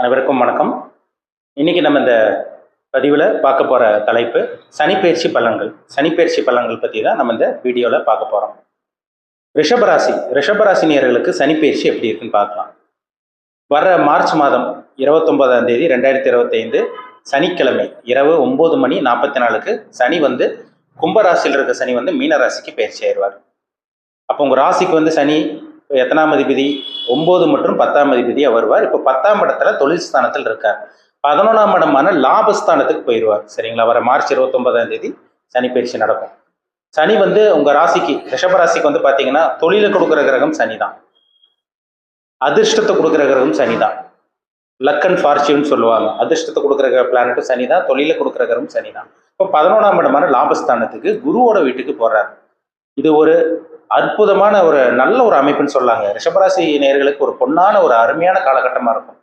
அனைவருக்கும் வணக்கம். இன்னைக்கு நம்ம இந்த பதிவில் பார்க்க போகிற தலைப்பு சனிப்பெயர்ச்சி பலன்கள். சனிப்பெயர்ச்சி பலன்கள் பற்றி தான் நம்ம இந்த வீடியோவில் பார்க்க போகிறோம் ரிஷபராசி ரிஷபராசினியர்களுக்கு சனிப்பெயர்ச்சி எப்படி இருக்குன்னு பார்க்கலாம். வர மார்ச் மாதம் இருபத்தொன்பதாம் தேதி ரெண்டாயிரத்தி இருபத்தைந்து சனிக்கிழமை இரவு ஒம்பது மணி நாற்பத்தி நாலுக்கு சனி வந்து கும்பராசியில் இருக்க சனி வந்து மீனராசிக்கு பயிற்சி ஆயிடுவார். அப்போ உங்கள் ராசிக்கு வந்து சனி எத்தனாம் அதிபதி? ஒம்பது மற்றும் பத்தாம் அதிபதியாக வருவார். இப்போ பத்தாம் இடத்துல தொழில் ஸ்தானத்தில் இருக்கார். பதினொன்றாம் இடமான லாபஸ்தானத்துக்கு போயிடுவார் சரிங்களா? வர மார்ச் இருபத்தொன்பதாம் தேதி சனி பயிற்சி நடக்கும். சனி வந்து உங்கள் ராசிக்கு ரிஷபராசிக்கு வந்து பார்த்தீங்கன்னா தொழிலை கொடுக்குற கிரகம் சனி தான் அதிர்ஷ்டத்தை கொடுக்குற கிரகம் சனி தான் லக் அண்ட் ஃபார்ச்சூன் சொல்லுவாங்க. அதிர்ஷ்டத்தை கொடுக்குற பிளானட்டும் சனி தான் தொழிலை கொடுக்குற கிரகம் சனி தான் இப்போ பதினொன்றாம் இடமான லாபஸ்தானத்துக்கு குருவோட வீட்டுக்கு போறாரு. இது ஒரு அற்புதமான ஒரு நல்ல ஒரு அமைப்புன்னு சொல்லாங்க. ரிஷபராசி நேர்களுக்கு ஒரு பொன்னான ஒரு அருமையான காலகட்டமாக இருக்கும்.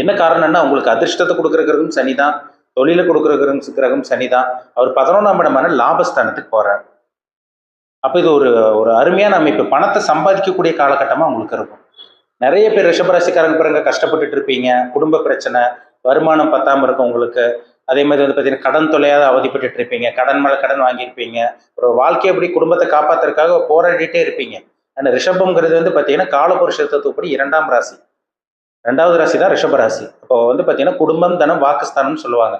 என்ன காரணம்னா உங்களுக்கு அதிர்ஷ்டத்தை கொடுக்குற கிரகம் சனி தான் தொழிலை கொடுக்குற கிரகம் கிரகம் சனி தான் அவர் பதினொன்றாம் இடமான லாபஸ்தானத்துக்கு போகிறார் அப்போ இது ஒரு ஒரு அருமையான அமைப்பு. பணத்தை சம்பாதிக்கக்கூடிய காலகட்டமாக உங்களுக்கு இருக்கும். நிறைய பேர் ரிஷபராசிக்காரங்க பிறங்க கஷ்டப்பட்டுட்டு இருப்பீங்க. குடும்ப பிரச்சனை வருமானம் பத்தாம இருக்கும் உங்களுக்கு. அதே மாதிரி வந்து பார்த்தீங்கன்னா கடன் தொல்லையாத அவதிப்பட்டு இருப்பீங்க கடன் மேலே கடன் வாங்கியிருப்பீங்க. ஒரு வாழ்க்கையை அப்படி குடும்பத்தை காப்பாற்றுறதுக்காக போராடிட்டே இருப்பீங்க. ஆனால் ரிஷபம்ங்கிறது வந்து பார்த்தீங்கன்னா காலபுருஷ தத்துவப்படி இரண்டாம் ராசி. ரெண்டாவது ராசி தான் ரிஷப ராசி. அப்போ வந்து பார்த்தீங்கன்னா குடும்பம் தனம் வாக்குஸ்தானம்னு சொல்லுவாங்க.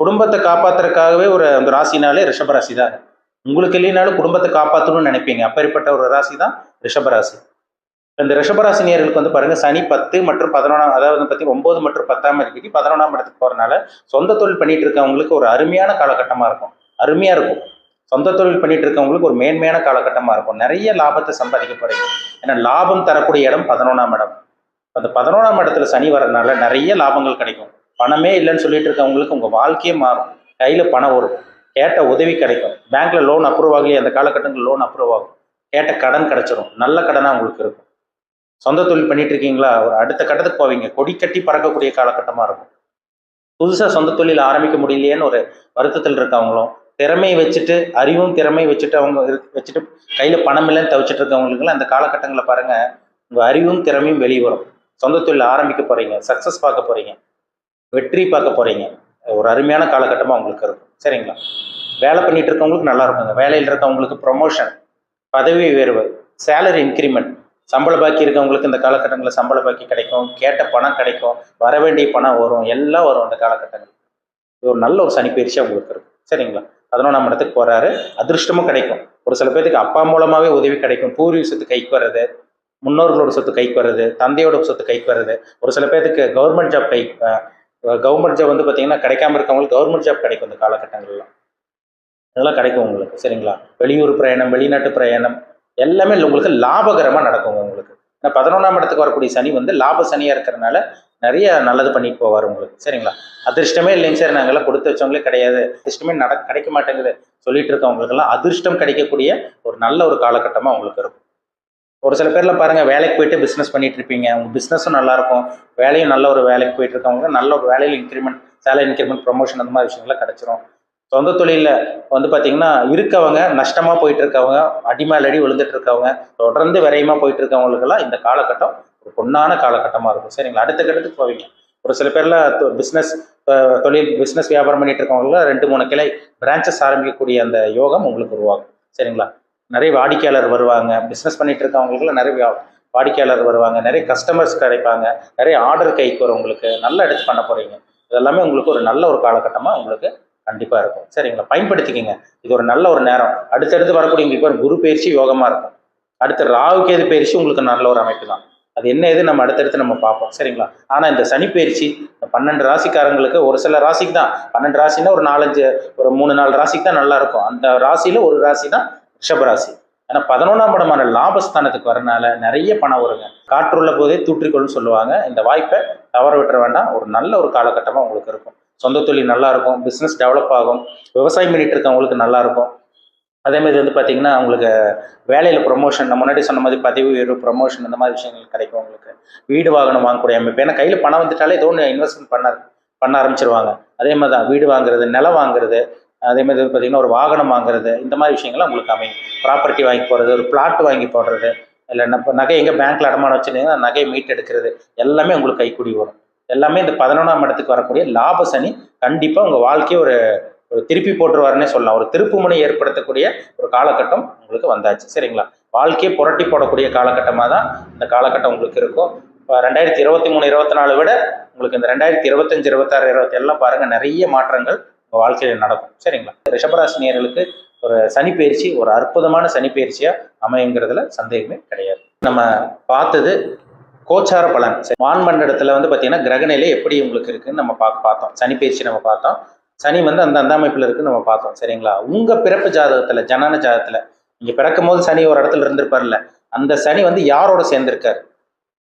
குடும்பத்தை காப்பாற்றுறதுக்காகவே ஒரு அந்த ராசினாலே ரிஷப ராசி தான் உங்களுக்கு இல்லைனாலும் குடும்பத்தை காப்பாற்றணும்னு நினைப்பீங்க. அப்பேற்பட்ட ஒரு ராசி தான் ரிஷப ராசி. இந்த ரிஷபராசி நேர்களுக்கு வந்து பாருங்க சனி பத்து மற்றும் பதினொன்றாம் அதாவது பத்தி ஒன்பது மற்றும் பத்தாம் அதிபதி பதினொன்றாம் இடத்துக்கு போறதுனால சொந்த தொழில் பண்ணிட்டு இருக்கவங்களுக்கு ஒரு அருமையான காலகட்டமா இருக்கும். அருமையா இருக்கும். சொந்த தொழில் பண்ணிட்டு இருக்கவங்களுக்கு ஒரு மேன்மையான காலகட்டமா இருக்கும். நிறைய லாபத்தை சம்பாதிக்க போறீங்க. ஏன்னா லாபம் தரக்கூடிய இடம் பதினொன்றாம் இடம். அந்த பதினொன்றாம் இடத்துல சனி வர்றதுனால நிறைய லாபங்கள் கிடைக்கும். பணமே இல்லைன்னு சொல்லிட்டு இருக்கவங்களுக்கு உங்க வாழ்க்கையே மாறும். கையில பணம் வரும். கேட்ட உதவி கிடைக்கும். பேங்க்ல லோன் அப்ரூவ் ஆகலையே அந்த காலகட்டங்களில் லோன் அப்ரூவ் ஆகும். கேட்ட கடன் கிடைச்சிரும். நல்ல கடனா உங்களுக்கு இருக்கும். சொந்த தொழில் பண்ணிட்டு இருக்கீங்களா ஒரு அடுத்த கட்டத்துக்கு போவீங்க. கொடி கட்டி பறக்கக்கூடிய காலகட்டமாக இருக்கும். புதுசாக சொந்த தொழில் ஆரம்பிக்க முடியலையேன்னு ஒரு வருத்தத்தில் இருக்கவங்களும் திறமையை வச்சுட்டு அறிவும் திறமை வச்சுட்டு அவங்க வச்சுட்டு கையில் பணம் இல்லைன்னு தவிச்சிட்டு இருக்கவங்களுக்குலாம் அந்த காலகட்டங்களை பாருங்கள் உங்கள் அறிவும் திறமையும் வெளியே வரும். சொந்த தொழில் ஆரம்பிக்க போகிறீங்க சக்ஸஸ் பார்க்க போகிறீங்க வெற்றி பார்க்க போகிறீங்க ஒரு அருமையான காலகட்டமாக உங்களுக்கு இருக்கும். சரிங்களா? வேலை பண்ணிட்டு இருக்கவங்களுக்கு நல்லா இருக்குங்க. வேலையில் இருக்கவங்களுக்கு ப்ரொமோஷன் பதவி உயர்வு சேலரி இன்க்ரிமெண்ட் சம்பள பாக்கி இருக்கவங்களுக்கு இந்த காலகட்டங்களில் சம்பள பாக்கி கிடைக்கும். கேட்ட பணம் கிடைக்கும். வர வேண்டிய பணம் வரும். எல்லாம் வரும் அந்த காலகட்டங்கள் இது ஒரு நல்ல ஒரு சனிப்பயிற்சி உங்களுக்கு இருக்கும். சரிங்களா? நம்ம இடத்துக்கு போறாரு. அதிர்ஷ்டமும் கிடைக்கும். ஒரு சில பேர்த்துக்கு அப்பா மூலமாகவே உதவி கிடைக்கும். பூர்வீக சொத்து கைக்கு வர்றது முன்னோர்களோட சொத்து கைக்கு வர்றது தந்தையோட சொத்து கைக்கு வர்றது. ஒரு சில பேர்த்துக்கு கவர்மெண்ட் ஜாப் கை கவர்மெண்ட் ஜாப் வந்து பார்த்தீங்கன்னா கிடைக்காம இருக்கவங்களுக்கு கவர்மெண்ட் ஜாப் கிடைக்கும் இந்த காலகட்டங்கள்லாம் இதெல்லாம் கிடைக்கும் உங்களுக்கு. சரிங்களா? வெளியூர் பிரயாணம் வெளிநாட்டு பிரயாணம் எல்லாமே உங்களுக்கு லாபகரமாக நடக்குங்க உங்களுக்கு. ஏன்னா பதினொன்றாம் இடத்துக்கு வரக்கூடிய சனி வந்து லாப சனியாக இருக்கிறதுனால நிறைய நல்லது பண்ணிட்டு போவார் உங்களுக்கு. சரிங்களா? அதிர்ஷ்டமே இல்லைங்க சார் நாங்கள்லாம் கொடுத்து வச்சவங்களே கிடையாது. அதிர்ஷ்டமே நட கிடைக்க மாட்டேங்குது. சொல்லிட்டு இருக்கவங்களுக்கெல்லாம் அதிர்ஷ்டம் கிடைக்கக்கூடிய ஒரு நல்ல ஒரு காலகட்டமாக உங்களுக்கு இருக்கும். ஒரு சில பேர்லாம் பாருங்க வேலைக்கு போயிட்டு பிஸ்னஸ் பண்ணிட்டு இருப்பீங்க. உங்க பிஸ்னஸும் நல்லா இருக்கும் வேலையும் நல்ல ஒரு வேலைக்கு போயிட்டு இருக்கவங்க நல்ல ஒரு வேலையில் இன்க்ரிமெண்ட் சேலரி இன்க்ரிமெண்ட் ப்ரொமோஷன் அந்த மாதிரி விஷயங்கள்லாம் கிடைச்சிரும். சொந்த தொழிலில் வந்து பார்த்தீங்கன்னா இருக்கவங்க நஷ்டமாக போயிட்டு இருக்கவங்க அடிமேலடி அடி விழுந்துட்டு இருக்கவங்க தொடர்ந்து விரையமாக போயிட்டு இருக்கவங்களுக்கெல்லாம் இந்த காலகட்டம் ஒரு பொன்னான காலகட்டமாக இருக்கும். சரிங்களா? அடுத்த கட்டத்துக்கு போவீங்க. ஒரு சில பேரில் பிஸ்னஸ் தொழில் பிஸ்னஸ் வியாபாரம் பண்ணிட்டு இருக்கவங்க ரெண்டு மூணு கிளை பிரான்ச்சஸ் ஆரம்பிக்கக்கூடிய அந்த யோகம் உங்களுக்கு உருவாகும். சரிங்களா? நிறைய வாடிக்கையாளர் வருவாங்க. பிஸ்னஸ் பண்ணிட்டு இருக்கவங்களுக்குலாம் நிறைய வாடிக்கையாளர் வருவாங்க. நிறைய கஸ்டமர்ஸ் கிடைப்பாங்க. நிறைய ஆர்டர் கைக்கு வரும் உங்களுக்கு. நல்ல எடுத்து பண்ண போறீங்க. இதெல்லாமே உங்களுக்கு ஒரு நல்ல ஒரு காலகட்டமாக உங்களுக்கு கண்டிப்பாக இருக்கும். சரிங்களா பயன்படுத்திக்கங்க. இது ஒரு நல்ல ஒரு நேரம். அடுத்தடுத்து வரக்கூடிய உங்களுக்கு ஒரு குரு பயிற்சி யோகமாக இருக்கும். அடுத்த ராகு கேது பயிற்சி உங்களுக்கு நல்ல ஒரு அமைப்பு தான் அது என்ன இது நம்ம அடுத்தடுத்து நம்ம பார்ப்போம். சரிங்களா? ஆனால் இந்த சனி பயிற்சி பன்னெண்டு ராசிக்காரங்களுக்கு ஒரு சில ராசிக்கு தான் பன்னெண்டு ராசின்னா ஒரு நாலஞ்சு ஒரு மூணு நாலு ராசிக்கு தான் நல்லா இருக்கும். அந்த ராசியில ஒரு ராசி தான் ரிஷபராசி ஏன்னா பதினொன்றாம் படமான லாபஸ்தானத்துக்கு வரனால நிறைய பணம் வருங்க. காற்றுள்ள போதே தூற்றிக்கொள்னு சொல்லுவாங்க. இந்த வாய்ப்பை தவற விட்டுற வேண்டாம். ஒரு நல்ல ஒரு காலகட்டமாக உங்களுக்கு இருக்கும். சொந்த தொழில் நல்லாயிருக்கும் பிஸ்னஸ் டெவலப் ஆகும் விவசாயம் பண்ணிட்டு இருக்கவங்களுக்கு நல்லாயிருக்கும். அதேமாதிரி வந்து பார்த்தீங்கன்னா உங்களுக்கு வேலையில் ப்ரொமோஷன் நான் முன்னாடி சொன்ன மாதிரி பதவி உயர்வு ப்ரொமோஷன் இந்த மாதிரி விஷயங்கள் கிடைக்கும் உங்களுக்கு. வீடு வாகனம் வாங்கக்கூடிய அமைப்பு. ஏன்னா கையில் பணம் வந்துட்டாலே ஏதோ ஒன்று இன்வெஸ்ட்மெண்ட் பண்ண பண்ண ஆரம்பிச்சிருவாங்க. அதே மாதிரி தான் வீடு வாங்குறது நிலம் வாங்குறது அதே மாதிரி வந்து பார்த்தீங்கன்னா ஒரு வாகனம் வாங்குறது இந்த மாதிரி விஷயங்கள்லாம் உங்களுக்கு அமையும். ப்ராப்பர்ட்டி வாங்கி போடுறது ஒரு பிளாட் வாங்கி போடுறது இல்லை நம்ம நகை எங்கே பேங்க்கில் அடமானம் வச்சுருந்தீங்கன்னா நகையை மீட் எடுக்கிறது எல்லாமே உங்களுக்கு கைக்கூடி வரும். எல்லாமே இந்த பதினொன்றாம் இடத்துக்கு வரக்கூடிய லாப சனி கண்டிப்பாக உங்கள் வாழ்க்கையை ஒரு ஒரு திருப்பி போட்டுருவாருன்னே சொல்லலாம். ஒரு திருப்பு முனை ஏற்படுத்தக்கூடிய ஒரு காலகட்டம் உங்களுக்கு வந்தாச்சு. சரிங்களா? வாழ்க்கையை புரட்டி போடக்கூடிய காலகட்டமாக தான் இந்த காலகட்டம் உங்களுக்கு இருக்கும். இப்போ ரெண்டாயிரத்தி இருபத்தி மூணு இருபத்தி நாலு விட உங்களுக்கு இந்த ரெண்டாயிரத்தி இருபத்தஞ்சு இருபத்தாறு இருபத்தி எல்லாம் பாருங்கள் நிறைய மாற்றங்கள் உங்கள் வாழ்க்கையில் நடக்கும். சரிங்களா? ரிஷபராசினியர்களுக்கு ஒரு சனி பயிற்சி ஒரு அற்புதமான சனி பயிற்சியாக அமையுங்கிறதுல சந்தேகமே கிடையாது. நம்ம பார்த்தது கோச்சார பலன். சரி, வான்மண்டலத்தில் வந்து பார்த்தீங்கன்னா கிரகநிலை எப்படி உங்களுக்கு இருக்குன்னு நம்ம பார்க்க பார்த்தோம். சனி பயிற்சி நம்ம பார்த்தோம். சனி வந்து அந்த அந்த அமைப்பில் இருக்குன்னு நம்ம பார்த்தோம். சரிங்களா? உங்கள் பிறப்பு ஜாதகத்தில் ஜனன ஜாதகத்தில் நீங்கள் பிறக்கும் போது சனி ஒரு இடத்துல இருந்திருப்பார்ல அந்த சனி வந்து யாரோட சேர்ந்திருக்காரு?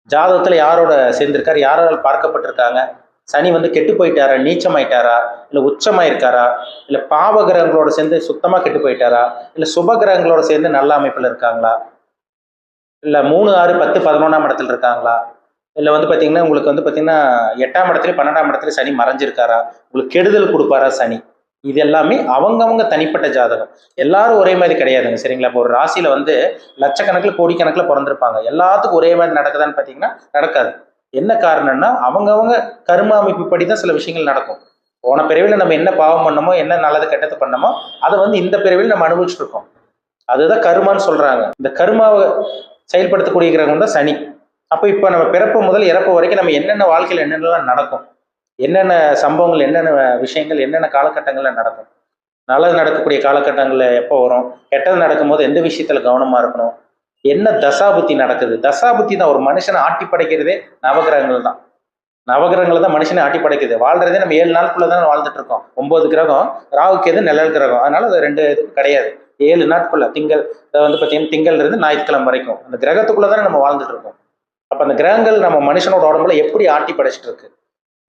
ஜாதகத்தில் யாரோட சேர்ந்திருக்காரு? யாரால் பார்க்கப்பட்டிருக்காங்க? சனி வந்து கெட்டு போயிட்டாரா? நீச்சமாயிட்டாரா? இல்லை உச்சமாயிருக்காரா? இல்லை பாவ கிரகங்களோட சேர்ந்து சுத்தமாக கெட்டு போயிட்டாரா? இல்லை சுப கிரகங்களோட சேர்ந்து நல்ல அமைப்பில் இருக்காங்களா? இல்லை மூணு ஆறு பத்து பதினொன்றாம் இடத்துல இருக்காங்களா? இல்லை வந்து பார்த்தீங்கன்னா உங்களுக்கு வந்து பார்த்தீங்கன்னா எட்டாம் இடத்துல பன்னெண்டாம் இடத்துல சனி மறைஞ்சிருக்காரா? உங்களுக்கு கெடுதல் கொடுப்பாரா சனி? இது எல்லாமே அவங்கவங்க தனிப்பட்ட ஜாதகம். எல்லாரும் ஒரே மாதிரி கிடையாதுங்க சரிங்களா? இப்போ ஒரு ராசியில வந்து லட்சக்கணக்கில் கோடிக்கணக்கில் பிறந்திருப்பாங்க. எல்லாத்துக்கும் ஒரே மாதிரி நடக்குதான்னு பார்த்தீங்கன்னா நடக்காது. என்ன காரணம்னா அவங்கவங்க அமைப்பு படி தான் சில விஷயங்கள் நடக்கும். போன பிறவில நம்ம என்ன பாவம் பண்ணமோ என்ன நல்லது கெட்டது பண்ணமோ அதை வந்து இந்த பிறவில நம்ம அனுபவிச்சுட்டு இருக்கோம். அதுதான் கருமான்னு சொல்றாங்க. இந்த கருமாவை செயல்படுத்தக்கூடிய கிரகம் தான் சனி. அப்போ இப்போ நம்ம பிறப்பு முதல் இறப்பு வரைக்கும் நம்ம என்னென்ன வாழ்க்கையில் என்னென்னலாம் நடக்கும்? என்னென்ன சம்பவங்கள் என்னென்ன விஷயங்கள் என்னென்ன காலகட்டங்களில் நடக்கும்? நல்லது நடக்கக்கூடிய காலகட்டங்களில் எப்போ வரும்? கெட்டது நடக்கும்போது எந்த விஷயத்தில் கவனமாக இருக்கணும்? என்ன தசாபுத்தி நடக்குது? தசாபுத்தி தான் ஒரு மனுஷனை ஆட்டி படைக்கிறதே நவகிரகங்கள் தான். நவகிரகங்களை தான் மனுஷனை ஆட்டி படைக்குது. வாழ்றதே நம்ம ஏழு நாளுக்குள்ள தான் வாழ்ந்துட்டு இருக்கோம். ஒன்பது கிரகம் ராவுக்கு எது நிழல் கிரகம். அதனால அது ரெண்டு இது கிடையாது. ஏழு நாட்குள்ள திங்கள் வந்து பார்த்தீங்கன்னா திங்கள் இருந்து ஞாயிற்றுக்கிழமை வரைக்கும் அந்த கிரகத்துக்குள்ள தானே நம்ம வாழ்ந்துட்டு இருக்கோம். அப்போ அந்த கிரகங்கள் நம்ம மனுஷனோட உடம்புல எப்படி ஆட்டி படைச்சிட்டு இருக்கு?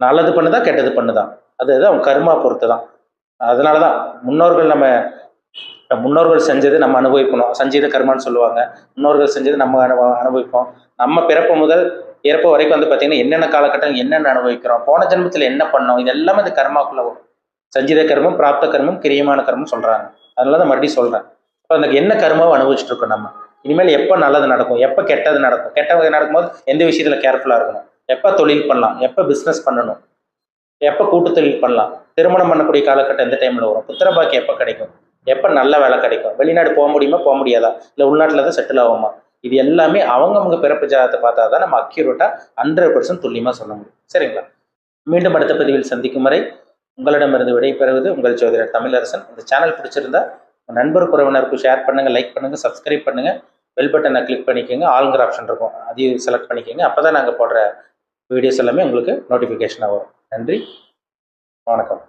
நல்லது பண்ணுதா கெட்டது பண்ணுதா? அதுதான் கர்மா பொறுத்து தான். அதனால தான் முன்னோர்கள் நம்ம முன்னோர்கள் செஞ்சது நம்ம அனுபவிக்கணும். சஞ்சீத கர்மான்னு சொல்லுவாங்க. முன்னோர்கள் செஞ்சது நம்ம அனுபவ அனுபவிப்போம். நம்ம பிறப்பு முதல் இறப்பு வரைக்கும் வந்து பார்த்தீங்கன்னா என்னென்ன காலகட்டம் என்னென்ன அனுபவிக்கிறோம் போன ஜென்மத்தில் என்ன பண்ணோம் இது எல்லாமே இந்த கர்மாக்குள்ள வரும். சஞ்சீத கர்மம் பிராப்த கர்மம் கிரியமான கர்மம் சொல்றாங்க. அதனால தான் மறுபடியும் சொல்றேன். இப்போ அந்த என்ன கர்மாவை அனுபவிச்சுட்டு இருக்கோம் நம்ம? இனிமேல் எப்போ நல்லது நடக்கும் எப்போ கெட்டது நடக்கும் கெட்டது நடக்கும்போது எந்த விஷயத்துல கேர்ஃபுல்லாக இருக்கணும்? எப்போ தொழில் பண்ணலாம் எப்போ பிஸ்னஸ் பண்ணணும் எப்போ கூட்டு தொழில் பண்ணலாம் திருமணம் பண்ணக்கூடிய காலகட்டம் எந்த டைமில் வரும் புத்திரபாக்கி எப்போ கிடைக்கும் எப்போ நல்ல வேலை கிடைக்கும் வெளிநாடு போக முடியுமா போக முடியாதா இல்லை உள்நாட்டில் தான் செட்டில் ஆகுமா? இது எல்லாமே அவங்கவுங்க பிறப்பு ஜாதத்தை பார்த்தா தான் நம்ம அக்யூரேட்டாக ஹண்ட்ரட் பர்சன்ட் துல்லியமாக சொல்ல முடியும். சரிங்களா? மீண்டும் அடுத்த பதிவில் சந்திக்கும் வரை உங்களிடமிருந்து விடைபெறுவது உங்கள் ஜோதிடர் தமிழரசன். இந்த சேனல் பிடிச்சிருந்தா நண்பர் உறவினருக்கு ஷேர் பண்ணுங்கள் லைக் பண்ணுங்கள் சப்ஸ்கிரைப் பண்ணுங்கள் பெல் பட்டனை கிளிக் பண்ணிக்கோங்க. ஆளுங்கிற ஆப்ஷன் இருக்கும். அதையும் செலக்ட் பண்ணிக்கோங்க. அப்போ தான் நாங்கள் போடுற வீடியோஸ் எல்லாமே உங்களுக்கு நோட்டிஃபிகேஷனாக வரும். நன்றி. வணக்கம்.